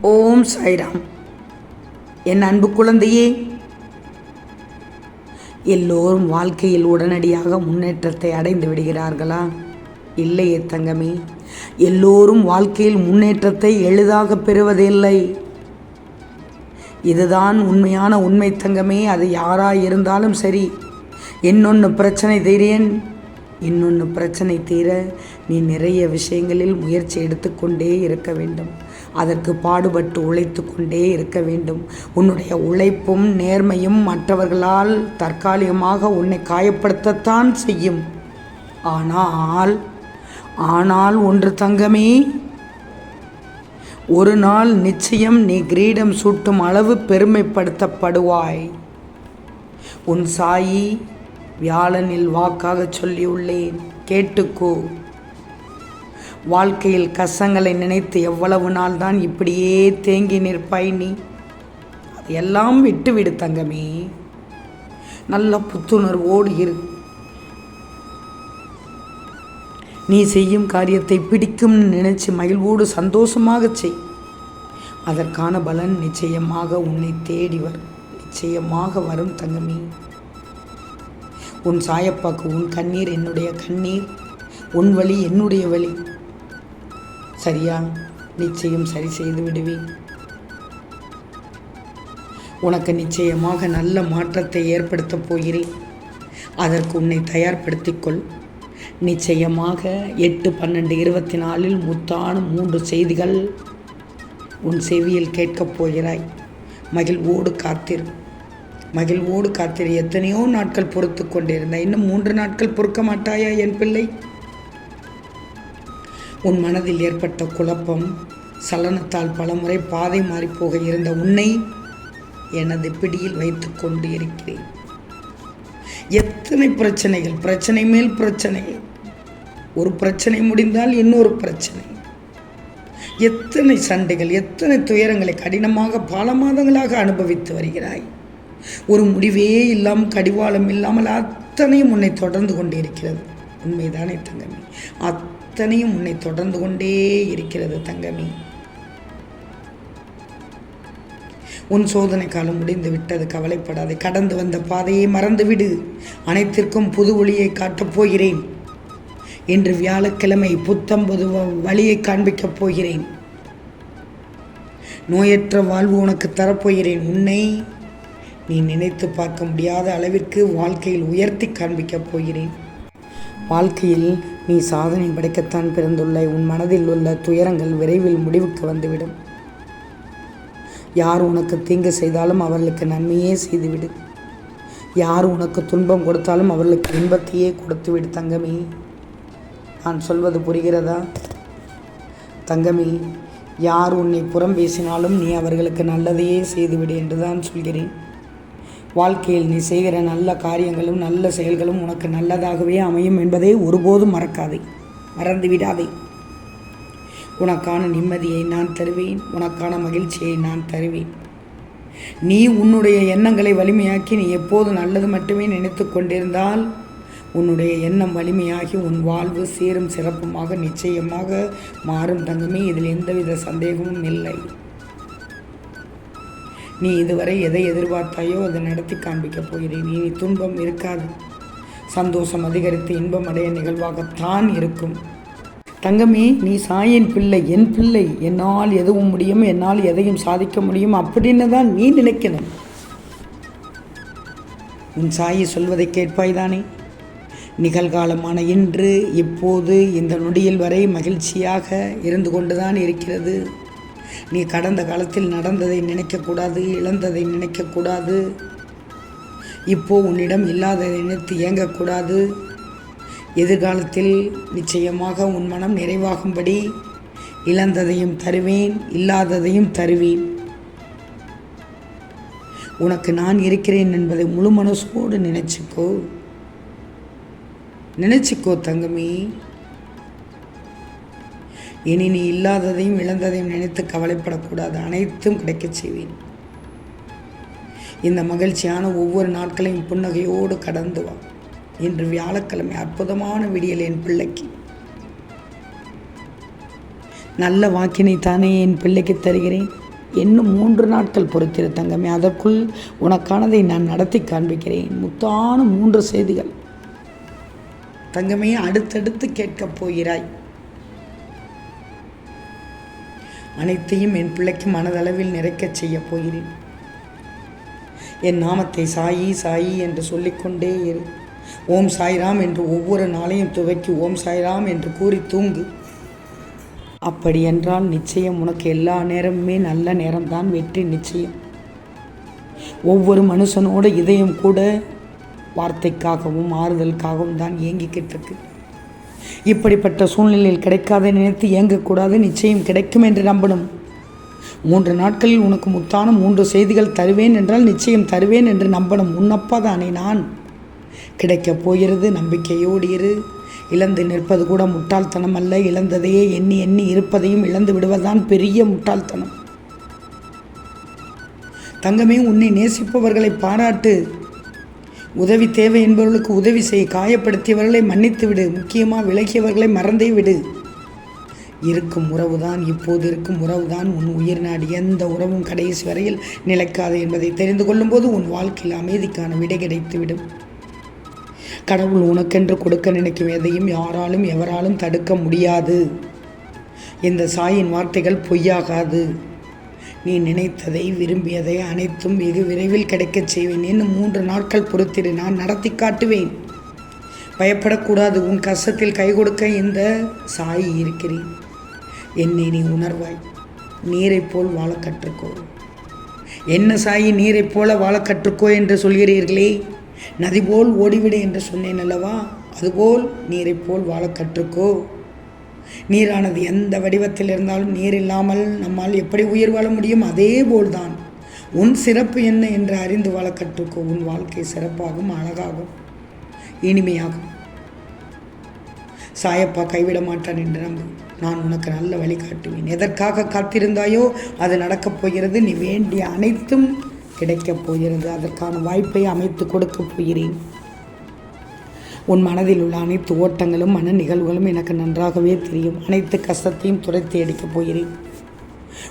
ஓம் சாய்ராம். என் அன்பு குழந்தையே எல்லோரும் வாழ்க்கையில் உடனடியாக முன்னேற்றத்தை அடைந்து விடுகிறார்களா? இல்லையே தங்கமே எல்லோரும் வாழ்க்கையில் முன்னேற்றத்தை எளிதாக பெறுவதில்லை. இதுதான் உண்மையான உண்மை தங்கமே அது யாராக இருந்தாலும் சரி. இன்னொன்று பிரச்சனை தீரேன். இன்னொன்று பிரச்சனை தீர நீ நிறைய விஷயங்களில் முயற்சி எடுத்துக்கொண்டே இருக்க வேண்டும். அதற்கு பாடுபட்டு உழைத்து கொண்டே இருக்க வேண்டும். உன்னுடைய உழைப்பும் நேர்மையும் மற்றவர்களால் தற்காலிகமாக உன்னை காயப்படுத்தத்தான் செய்யும். ஆனால் ஆனால் ஒன்று தங்கமே ஒரு நாள் நிச்சயம் நீ கிரீடம் சூட்டும் அளவு பெருமைப்படுத்தப்படுவாய். உன் சாயி வியாழனில் வாக்காக சொல்லியுள்ளேன். கேட்டுக்கோ. வாழ்க்கையில் கசங்களை நினைத்து எவ்வளவு நாள் தான் இப்படியே தேங்கி நிற்பாய் நீ? எல்லாம் விட்டுவிடு தங்கமே. நல்ல புத்துணர்வோடு இரு. நீ செய்யும் காரியத்தை பிடிக்கும் நினைச்சு மகிழ்வோடு சந்தோஷமாக செய். அதற்கான பலன் நிச்சயமாக உன்னை தேடி வரும். நிச்சயமாக வரும் தங்கமே. உன் சாயப்பாக்கு உன் கண்ணீர் என்னுடைய கண்ணீர். உன் வழி என்னுடைய வழி சரியா நிச்சயம் சரி செய்து விடுவேன். உனக்கு நிச்சயமாக நல்ல மாற்றத்தை ஏற்படுத்தப் போகிறேன். அதற்கு உன்னை தயார்படுத்திக்கொள் நிச்சயமாக எட்டு பன்னெண்டு இருபத்தி நாலில் முத்தான மூன்று செய்திகள் உன் செவியில் கேட்கப் போகிறாய். மகிழ்வோடு காத்திரு. மகிழ்வோடு காத்திரு. எத்தனையோ நாட்கள் பொறுத்து கொண்டிருந்த. இன்னும் மூன்று நாட்கள் பொறுக்க மாட்டாயா என் பிள்ளை? உன் மனதில் ஏற்பட்ட குழப்பம் சலனத்தால் பலமுறை பாதை மாறிப்போக இருந்த உன்னை எனது பிடியில் வைத்து கொண்டு இருக்கிறேன். எத்தனை பிரச்சனைகள் பிரச்சனை மேல் பிரச்சனை. ஒரு பிரச்சனை முடிந்தால் இன்னொரு பிரச்சனை. எத்தனை சண்டைகள் எத்தனை துயரங்களை கடினமாக பல மாதங்களாக அனுபவித்து வருகிறாய். ஒரு முடிவே இல்லாமல் கடிவாளம் இல்லாமல் அத்தனையும் உன்னை தொடர்ந்து கொண்டு இருக்கிறது. உண்மைதானே தங்கமி? அத்தனையும் உன்னை தொடர்ந்து கொண்டே இருக்கிறது தங்கமி. உன் சோதனை காலம் முடிந்து விட்டது. கவலைப்படாதே. கடந்து வந்த பாதையை மறந்துவிடு. அனைத்திற்கும் புது ஒளியை காட்டப் போகிறேன். இன்று வியாழக்கிழமை புத்தம் புது வழியை காண்பிக்கப் போகிறேன். நோயற்ற வாழ்வு உனக்கு தரப்போகிறேன். உன்னை நீ நினைத்து பார்க்க முடியாத அளவிற்கு வாழ்க்கையில் உயர்த்தி காண்பிக்கப் போகிறேன். வாழ்க்கையில் நீ சாதனை படைக்கத்தான் பிறந்துள்ள. உன் மனதில் உள்ள துயரங்கள் விரைவில் முடிவுக்கு வந்துவிடும். யார் உனக்கு தீங்கு செய்தாலும் அவர்களுக்கு நன்மையே செய்துவிடு. யார் உனக்கு துன்பம் கொடுத்தாலும் அவர்களுக்கு இன்பத்தையே கொடுத்துவிடு தங்கமி. நான் சொல்வது புரிகிறதா? தங்கமி யார் உன்னை புறம் பேசினாலும் நீ அவர்களுக்கு நல்லதையே செய்துவிடு என்றுதான் சொல்கிறேன். வாழ்க்கையில் நீ செய்கிற நல்ல காரியங்களும் நல்ல செயல்களும் உனக்கு நல்லதாகவே அமையும் என்பதை ஒருபோதும் மறக்காதே. மறந்து விடாதே. உனக்கான நிம்மதியை நான் தருவேன். உனக்கான மகிழ்ச்சியை நான் தருவேன். நீ உன்னுடைய எண்ணங்களை வலிமையாக்கி நீ எப்போது நல்லது மட்டுமே நினைத்து கொண்டிருந்தால் உன்னுடைய எண்ணம் வலிமையாகி உன் வாழ்வு சீரும் சிறப்புமாக நிச்சயமாக மாறும் தங்கமே. இதில் எந்தவித சந்தேகமும் இல்லை. நீ இதுவரை எதை எதிர்பார்த்தாயோ அதை நடத்தி காண்பிக்கப் போகிறேன். இனி துன்பம் இருக்காது. சந்தோஷம் அதிகரித்து இன்பம் அடைய நிகழ்வாகத்தான் இருக்கும். தங்கமே நீ சாயின் பிள்ளை என் பிள்ளை. என்னால் எதுவும் முடியும் என்னால் எதையும் சாதிக்க முடியும் அப்படின்னு தான் நீ நினைக்கணும். உன் சாயி சொல்வதை கேட்பாய் தானே நிகழ்காலமான இன்று இப்போது இந்த நொடியில் வரை மகிழ்ச்சியாக இருந்து கொண்டுதான் இருக்கிறது. நீ கடந்த காலத்தில் நடந்ததை நினைக்கக்கூடாது இழந்ததை நினைக்கக்கூடாது. இப்போ உன்னிடம் இல்லாததை நினைத்து இயங்கக்கூடாது எதிர்காலத்தில் நிச்சயமாக உன் மனம் நிறைவாகும்படி இழந்ததையும் தருவேன் இல்லாததையும் தருவேன். உனக்கு நான் இருக்கிறேன் என்பதை முழு மனசோடு நினைச்சுக்கோ. நினைச்சுக்கோ தங்கமே. இனி நீ இல்லாததையும் இழந்ததையும் நினைத்து கவலைப்படக்கூடாது. அனைத்தும் கிடைக்கச் செய்வேன். இந்த மகிழ்ச்சியான ஒவ்வொரு நாட்களையும் புன்னகையோடு கடந்து வா. இன்று வியாழக்கிழமை அற்புதமான விடியல் என் பிள்ளைக்கு. நல்ல வாக்கினை தானே என் பிள்ளைக்கு தருகிறேன். இன்னும் மூன்று நாட்கள் பொறுத்திரு தங்கமே. அதற்குள் உனக்கானதை நான் நடத்தி காண்பிக்கிறேன். முத்தான மூன்று செய்திகள். தங்கமே அடுத்தடுத்து கேட்கப் போகிறாய். அனைத்தையும் என் பிள்ளைக்கு மனதளவில் நிறைக்கச் செய்யப் போகிறேன். என் நாமத்தை சாயி சாயி என்று சொல்லிக்கொண்டே இரு. ஓம் சாய்ராம் என்று ஒவ்வொரு நாளையும் துவக்கி ஓம் சாய்ராம் என்று கூறி தூங்கு. அப்படி என்றால் நிச்சயம் உனக்கு எல்லா நேரமுமே நல்ல நேரம்தான் வெற்றி நிச்சயம். ஒவ்வொரு மனுஷனோட இதயம் கூட வார்த்தைக்காகவும் ஆறுதலுக்காகவும் தான் இயங்கிக்கிட்டு இருக்கு இப்படிப்பட்ட சூழ்நிலையில் கிடைக்காத நினைத்து இயங்கக்கூடாது நிச்சயம் கிடைக்கும் என்று நம்பணும். மூன்று நாட்களில் உனக்கு முத்தான மூன்று செய்திகள் தருவேன் என்றால் நிச்சயம் தருவேன் என்று நம்பணும். உன்னப்பா தானே நான். கிடைக்கப் போகிறது நம்பிக்கையோடு இரு. இழந்து நிற்பது கூட முட்டாள்தனம் அல்ல. இழந்ததையே எண்ணி எண்ணி இருப்பதையும் இழந்து விடுவதுதான் பெரிய முட்டாள்தனம். தங்கமே உன்னை நேசிப்பவர்களை பாராட்டு. உதவி தேவை என்பவர்களுக்கு உதவி செய் காயப்படுத்தியவர்களை மன்னித்து விடு முக்கியமாக விலகியவர்களை மறந்தே விடு. இருக்கும் உறவுதான் இப்போது இருக்கும் உறவுதான் உன் உயிர் நாடு எந்த உறவும் கடைசி வரையில் நிலைக்காது என்பதை தெரிந்து கொள்ளும்போது உன் வாழ்க்கையில் அமைதிக்கான விடை கிடைத்துவிடும். கடவுள் உனக்கென்று கொடுக்க நினைக்கும் எதையும் யாராலும் எவராலும் தடுக்க முடியாது. இந்த சாயின் வார்த்தைகள் பொய்யாகாது. நீ நினைத்ததை விரும்பியதை அனைத்தும் வெகு விரைவில் கிடைக்கச் செய்வேன். இன்னும் மூன்று நாட்கள் பொறுத்திரு. நான் நடத்தி காட்டுவேன். பயப்படக்கூடாது. உன் கஷ்டத்தில் கை கொடுக்க இந்த சாயி இருக்கிறேன். என்னை நீ உணர்வாய். நீரைப் போல் வாழ கற்றுக்கோ. என்ன சாயி நீரைப் போல வாழ கற்றுக்கோ என்று சொல்கிறீர்களே? நதி போல் ஓடிவிடு என்று சொன்னேன் அல்லவா? அதுபோல் நீரைப் போல் வாழ கற்றுக்கோ. நீரானது எந்த வடிவத்தில் இருந்தாலும் நீர் இல்லாமல் நம்மால் எப்படி உயிர் வாழ முடியும்? அதே போல்தான். உன் சிறப்பு என்ன என்று அறிந்து வாழ கற்றுக்கோ உன் வாழ்க்கை சிறப்பாகும் அழகாகும் இனிமையாகும். சாயப்பா கைவிட மாட்டான் என்று நம்பு. நான் உனக்கு நல்ல வழி காட்டுவேன். எதற்காக காத்திருந்தாயோ அது நடக்கப் போகிறது. நீ வேண்டிய அனைத்தும் கிடைக்கப் போகிறது. அதற்கான வாய்ப்பை அமைத்து கொடுக்கப் போகிறேன். உன் மனதில் உள்ள அனைத்து ஓட்டங்களும் மன நிகழ்வுகளும் எனக்கு நன்றாகவே தெரியும். அனைத்து கஷ்டத்தையும் துடைத்து அடிக்கப் போகிறேன்.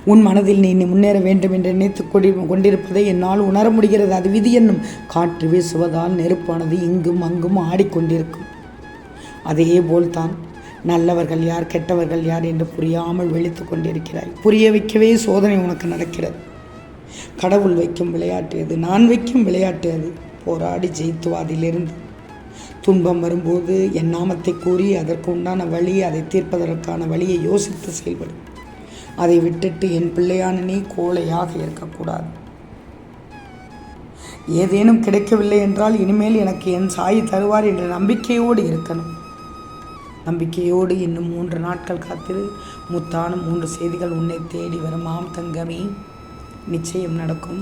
உன் மனதில் நீ முன்னேற வேண்டும் என்று நினைத்து கொடி கொண்டிருப்பதை என்னால் உணர முடிகிறது. அது விதி என்னும் காற்று வீசுவதால் நெருப்பானது இங்கும் அங்கும் ஆடிக்கொண்டிருக்கும். அதே போல்தான் நல்லவர்கள் யார் கெட்டவர்கள் யார் என்று புரியாமல் வெளித்து கொண்டிருக்கிறாய். புரிய வைக்கவே சோதனை உனக்கு நடக்கிறது. கடவுள் வைக்கும் விளையாட்டு அது நான் வைக்கும் விளையாட்டு அது போராடி ஜெயித்துவாதிலிருந்து அதிலிருந்து? துன்பம் வரும்போது என் நாமத்தை கூறி அதற்கு உண்டான வழி அதை தீர்ப்பதற்கான வழியை யோசித்து செயல்படும் அதை விட்டுட்டு என் பிள்ளையான நீ கோழையாக இருக்கக்கூடாது. ஏதேனும் கிடைக்கவில்லை என்றால் இனிமேல் எனக்கு என் சாய் தருவார் என்ற நம்பிக்கையோடு இருக்கணும். நம்பிக்கையோடு இன்னும் மூன்று நாட்கள் காத்திரு. முத்தான மூன்று செய்திகள் உன்னை தேடி வரும். தங்கமே நிச்சயம் நடக்கும்.